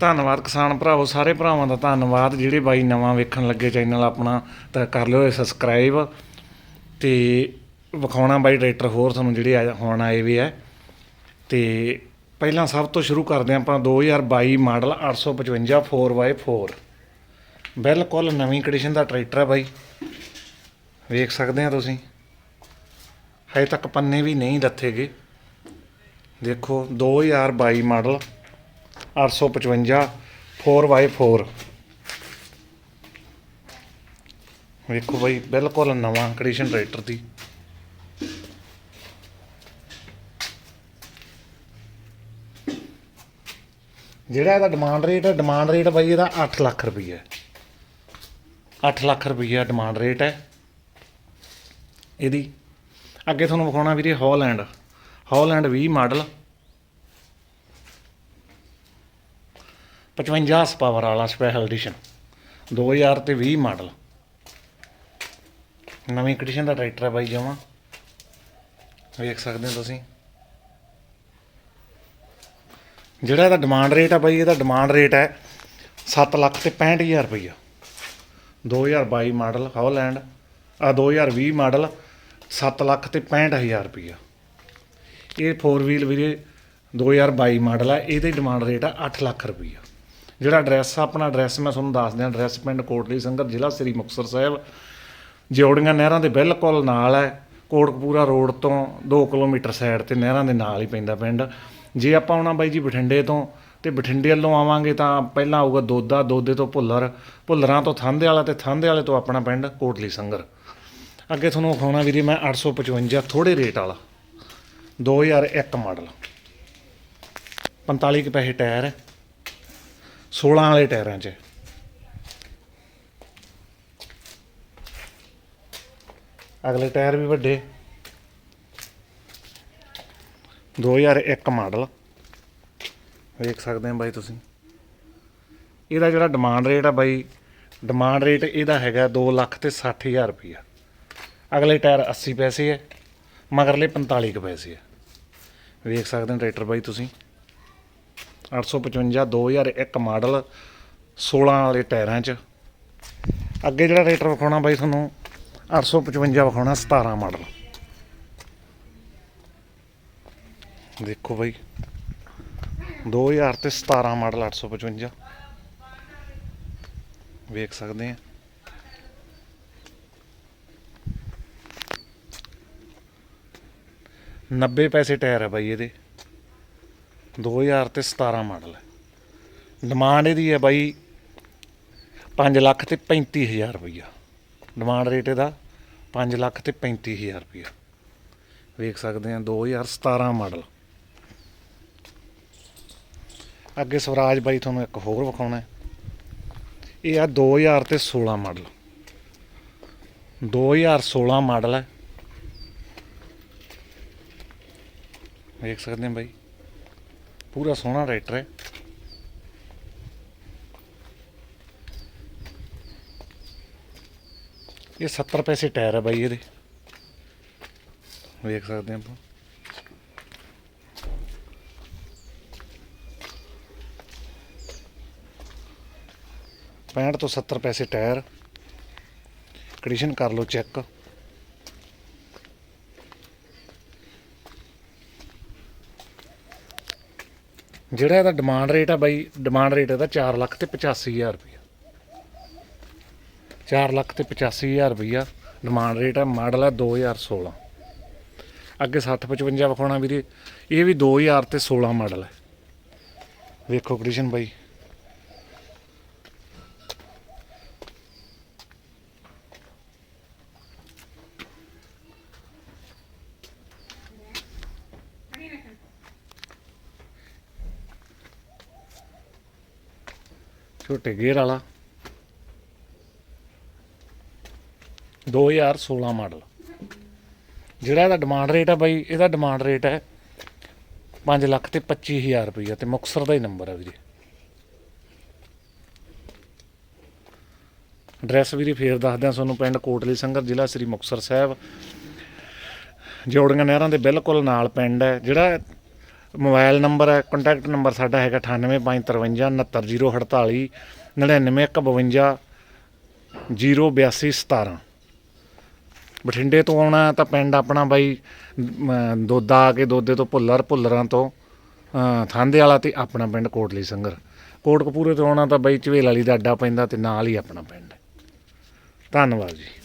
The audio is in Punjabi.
ਧੰਨਵਾਦ ਕਿਸਾਨ ਭਰਾਵੋ, ਸਾਰੇ ਭਰਾਵਾਂ ਦਾ ਧੰਨਵਾਦ, ਜਿਹੜੇ ਬਾਈ ਨਵਾਂ ਵੇਖਣ ਲੱਗੇ ਚੈਨਲ ਆਪਣਾ, ਤਾਂ ਕਰ ਲਿਓ ਸਬਸਕ੍ਰਾਈਬ ਤੇ ਵਿਖਾਉਣਾ ਬਾਈ ਟਰੈਕਟਰ ਹੋਰ ਤੁਹਾਨੂੰ ਜਿਹੜੇ ਆ ਹੁਣ ਆਏ ਵੀ ਹੈ ਤੇ ਪਹਿਲਾਂ ਸਭ ਤੋਂ ਸ਼ੁਰੂ ਕਰਦੇ ਹਾਂ ਆਪਾਂ 2022 ਮਾਡਲ 855 4x4 ਬਿਲਕੁਲ ਨਵੀਂ ਕੰਡੀਸ਼ਨ ਦਾ ਟਰੈਕਟਰ ਹੈ ਬਾਈ। ਵੇਖ ਸਕਦੇ ਆ ਤੁਸੀਂ। ਹਜੇ ਤੱਕ ਪੰਨੇ ਵੀ ਨਹੀਂ ਲੱਥੇਗੇ ਦੇਖੋ 2022 ਮਾਡਲ 855 4x4 ਵੇਖੋ ਬਾਈ, ਬਿਲਕੁਲ ਨਵਾਂ ਕੰਡੀਸ਼ਨ ਟਰੈਕਟਰ ਦੀ। ਜਿਹੜਾ ਇਹਦਾ ਡਿਮਾਂਡ ਰੇਟ ਹੈ ਡਿਮਾਂਡ ਰੇਟ ਬਾਈ ਇਹਦਾ 8 ਲੱਖ ਰੁਪਈਆ ਹੈ। 8 ਲੱਖ ਰੁਪਈਆ ਡਿਮਾਂਡ ਰੇਟ ਹੈ। ਇਹਦੀ। ਅੱਗੇ ਤੁਹਾਨੂੰ ਵਿਖਾਉਣਾ ਵੀਰੇ ਹੌਲੈਂਡ ਹੌਲੈਂਡ 20 ਮਾਡਲ 55 ਪਾਵਰ ਵਾਲਾ ਸਪੈਸ਼ਲ ਐਡੀਸ਼ਨ 2000 ਤੇ 20 ਮਾਡਲ ਨਵੀਂ ਕੰਡੀਸ਼ਨ ਦਾ ਟਰੈਕਟਰ ਹੈ ਬਾਈ ਜਮਾ। ਵੇਖ ਸਕਦੇ ਹੋ ਤੁਸੀਂ। ਜਿਹੜਾ ਇਹਦਾ ਡਿਮਾਂਡ ਰੇਟ ਹੈ ਬਾਈ, ਇਹਦਾ ਡਿਮਾਂਡ ਰੇਟ ਹੈ 7 ਲੱਖ ਤੇ 65000 ਰੁਪਈਆ। 2022 ਮਾਡਲ ਹੌਲੈਂਡ ਆ 2020 ਮਾਡਲ 7 ਲੱਖ ਤੇ 65000 ਰੁਪਈਆ। ਇਹ 4 ਵੀਲ ਵੀਰੇ 2022 ਮਾਡਲ ਹੈ ਇਹਦੀ ਡਿਮਾਂਡ ਰੇਟ ਆ 8 ਲੱਖ ਰੁਪਈਆ। ਜਿਹੜਾ ਐਡਰੈਸ ਆ, ਆਪਣਾ ਐਡਰੈਸ ਮੈਂ ਤੁਹਾਨੂੰ ਦੱਸ ਦਿਆਂ ਐਡਰੈਸ ਪਿੰਡ ਕੋਟਲੀ ਸੰਗਰ ਜ਼ਿਲ੍ਹਾ ਸ੍ਰੀ ਮੁਕਤਸਰ ਸਾਹਿਬ। ਜਿਉੜੀਆਂ ਨਹਿਰਾਂ ਦੇ ਬਿਲਕੁਲ ਨਾਲ ਹੈ, ਕੋਟਕਪੂਰਾ ਰੋਡ ਤੋਂ 2 ਕਿਲੋਮੀਟਰ ਸਾਈਡ ਤੇ ਨਹਿਰਾਂ ਦੇ ਨਾਲ ਹੀ ਪੈਂਦਾ ਪਿੰਡ। ਜੇ ਆਪਾਂ ਆਉਣਾ ਬਾਈ ਜੀ ਬਠਿੰਡੇ ਤੋਂ, ਤੇ ਬਠਿੰਡੇ ਵੱਲੋਂ ਆਵਾਂਗੇ ਤਾਂ ਪਹਿਲਾਂ ਆਊਗਾ ਦੋਦਾ, ਦੋਦੇ ਤੋਂ ਭੁੱਲਰ, ਭੁੱਲਰਾਂ ਤੋਂ ਥੰਦੇ ਵਾਲਾ ਤੇ ਥੰਦੇ ਵਾਲੇ ਤੋਂ ਆਪਣਾ ਪਿੰਡ ਕੋਟਲੀ ਸੰਗਰ ਅੱਗੇ ਤੁਹਾਨੂੰ ਵਿਖਾਉਣਾ ਵੀਰੇ ਮੈਂ 855 ਥੋੜੇ ਰੇਟ ਵਾਲਾ। 2001 ਮਾਡਲ 45 ਕੁ ਪੈਸੇ ਟਾਇਰ ਹੈ। 16 ਵਾਲੇ ਟਾਇਰਾਂ 'ਚ। ਅਗਲੇ ਟਾਇਰ ਵੀ ਵੱਡੇ। 2001 ਮਾਡਲ। ਵੇਖ ਸਕਦੇ ਆ ਬਾਈ ਤੁਸੀਂ। ਇਹਦਾ ਜਿਹੜਾ ਡਿਮਾਂਡ ਰੇਟ ਆ ਬਾਈ ਡਿਮਾਂਡ ਰੇਟ ਇਹਦਾ ਹੈਗਾ 2 ਲੱਖ ਤੇ 60000 ਰੁਪਈਆ। ਅਗਲੇ ਟਾਇਰ 80 ਪੈਸੇ ਹੈ ਮਗਰਲੇ 45 ਕੁ ਪੈਸੇ ਹੈ ਵੇਖ ਸਕਦੇ ਹੋ ਟਰੈਕਟਰ ਬਾਈ ਤੁਸੀਂ। 855 2001 ਮਾਡਲ 16 ਵਾਲੇ ਟਾਇਰਾਂ 'ਚ। ਅੱਗੇ ਜਿਹੜਾ ਟਰੈਕਟਰ ਵਿਖਾਉਣਾ ਬਾਈ ਤੁਹਾਨੂੰ 855 ਵਿਖਾਉਣਾ 17 ਮਾਡਲ। ਦੇਖੋ ਬਾਈ 2000 ਤੇ 17 ਮਾਡਲ 855 ਵੇਖ ਸਕਦੇ ਆ। ਨੱਬੇ ਪੈਸੇ ਟਾਇਰ ਹੈ ਬਾਈ ਇਹਦੇ। 2000 ਤੇ 17 ਮਾਡਲ ਹੈ। ਡਿਮਾਂਡ ਇਹਦੀ ਹੈ ਬਾਈ 5 ਲੱਖ ਤੇ 35000 ਰੁਪਈਆ। ਡਿਮਾਂਡ ਰੇਟ ਇਹਦਾ 5 ਲੱਖ ਤੇ 35000 ਰੁਪਈਆ। ਵੇਖ ਸਕਦੇ ਆ 2017 ਮਾਡਲ। ਅੱਗੇ ਸਵਰਾਜ ਬਾਈ ਤੁਹਾਨੂੰ ਇੱਕ ਹੋਰ ਵਿਖਾਉਣਾ ਇਹ ਆ 2000 ਤੇ 16 ਮਾਡਲ। 2016 ਮਾਡਲ ਹੈ। ਵੇਖ ਸਕਦੇ ਆ ਬਾਈ। ਪੂਰਾ ਸੋਹਣਾ ਟਰੈਕਟਰ ਹੈ। ਇਹ 70 ਪੈਸੇ ਟਾਇਰ ਹੈ ਬਾਈ ਇਹਦੇ। ਵੇਖ ਸਕਦੇ ਆਪਾਂ। ਪੈਂਹਠ ਤੋਂ 70 ਪੈਸੇ ਟਾਇਰ ਕੰਡੀਸ਼ਨ ਕਰ ਲਓ ਚੈੱਕ ਜਿਹੜਾ ਇਹਦਾ ਡਿਮਾਂਡ ਰੇਟ ਆ ਬਾਈ ਡਿਮਾਂਡ ਰੇਟ ਇਹਦਾ 4 ਲੱਖ ਤੇ 85000 ਰੁਪਇਆ 4 ਲੱਖ ਤੇ 85000 ਰੁਪਇਆ ਡਿਮਾਂਡ ਰੇਟ ਆ ਮਾਡਲ ਹੈ 2016 ਅੱਗੇ 60 55 ਵਿਖਾਉਣਾ ਵੀਰੇ, ਇਹ ਵੀ 2000 ਤੇ 16 ਮਾਡਲ ਹੈ ਵੇਖੋ ਕੰਡੀਸ਼ਨ ਬਾਈ। ਛੋਟੇ ਗੇਅਰ ਵਾਲਾ। 2016 ਮਾਡਲ। ਜਿਹੜਾ ਇਹਦਾ ਡਿਮਾਂਡ ਰੇਟ ਹੈ ਬਾਈ, ਇਹਦਾ ਡਿਮਾਂਡ ਰੇਟ ਹੈ 5 ਲੱਖ ਤੇ 25000 ਰੁਪਈਆ ਤੇ ਮੁਕਸਰ ਦਾ ਹੀ ਨੰਬਰ ਹੈ ਵੀਰੇ। ਐਡਰੈਸ ਵੀਰੇ ਫੇਰ ਦੱਸਦਿਆਂ ਤੁਹਾਨੂੰ, ਪਿੰਡ ਕੋਟਲੀ ਸੰਗਰ ਜ਼ਿਲ੍ਹਾ ਸ੍ਰੀ ਮੁਕਤਸਰ ਸਾਹਿਬ। ਜੋੜੀਆਂ ਨਹਿਰਾਂ ਦੇ ਬਿਲਕੁਲ ਨਾਲ ਪਿੰਡ ਹੈ। ਜਿਹੜਾ ਮੋਬਾਈਲ ਨੰਬਰ ਹੈ ਕੰਟੈਕਟ ਨੰਬਰ ਸਾਡਾ ਹੈਗਾ 9853599048 9952 08217 ਬਠਿੰਡੇ ਤੋਂ ਆਉਣਾ ਤਾਂ ਪਿੰਡ ਆਪਣਾ ਬਾਈ ਦੋਦਾ ਆ ਕੇ ਦੋਦੇ ਤੋਂ ਭੁੱਲਰ ਭੁੱਲਰਾਂ ਤੋਂ ਅ, ਥਾਂਦੇ ਵਾਲਾ ਤੇ ਆਪਣਾ ਪਿੰਡ ਕੋਟਲੀ ਸੰਗਰ। ਕੋਟਕਪੂਰੇ ਤੋਂ ਆਉਣਾ ਤਾਂ ਬਾਈ ਝਵੇਲ ਵਾਲੀ ਦਾ ਅੱਡਾ ਪੈਂਦਾ ਤੇ ਨਾਲ ਹੀ ਆਪਣਾ ਪਿੰਡ। ਧੰਨਵਾਦ ਜੀ।